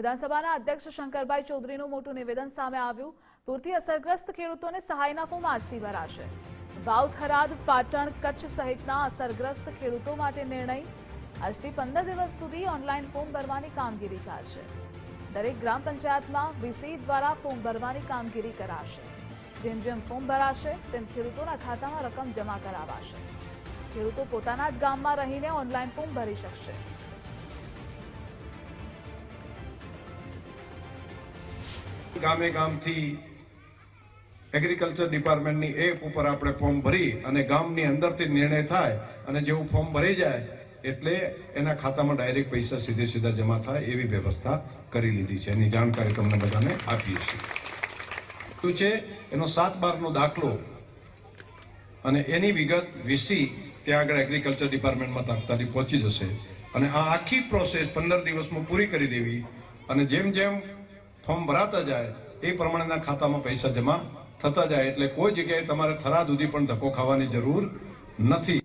વિધાનસભાના અધ્યક્ષ શંકરભાઈ ચૌધરીનું મોટું નિવેદન સામે આવ્યું. પૂરથી અસરગ્રસ્ત ખેડૂતોને સહાયના ફોર્મ આજથી ભરાશે. વાવ થરાદ પાટણ, કચ્છ સહિતના અસરગ્રસ્ત ખેડૂતો માટે નિર્ણય. આજથી પંદર દિવસ સુધી ઓનલાઈન ફોર્મ ભરવાની કામગીરી ચાલશે. દરેક ગ્રામ પંચાયતમાં વીસી દ્વારા ફોર્મ ભરવાની કામગીરી કરાશે. જેમ જેમ ફોર્મ ભરાશે, તેમ ખેડૂતોના ખાતામાં રકમ જમા કરાવાશે. ખેડૂતો પોતાના જ ગામમાં રહીને ઓનલાઈન ફોર્મ ભરી શકશે. ગામે ગામથી એગ્રીકલ્ચર ડિપાર્ટમેન્ટની એપ ઉપર આપણે ફોર્મ ભરી અને ગામની અંદરથી નિર્ણય થાય અને જેવું ફોર્મ ભરી જાય એટલે એના ખાતામાં ડાયરેક્ટ પૈસા સીધે સીધા જમા થાય એવી વ્યવસ્થા કરી લીધી છે. એની જાણકારી તમને બધાને આપીએ છીએ. શું છે? એનો સાત બારનો દાખલો અને એની વિગત વીસી ત્યાં આગળ એગ્રીકલ્ચર ડિપાર્ટમેન્ટમાં તાત્કાલિક પહોંચી જશે. અને આ આખી પ્રોસેસ પંદર દિવસમાં પૂરી કરી દેવી અને જેમ જેમ ફોર્મ ભરાતા જાય, એ પ્રમાણેના ખાતામાં પૈસા જમા થતા જાય. એટલે કોઈ જગ્યાએ તમારે થરા દુધી પણ ધક્કો ખાવાની જરૂર નથી.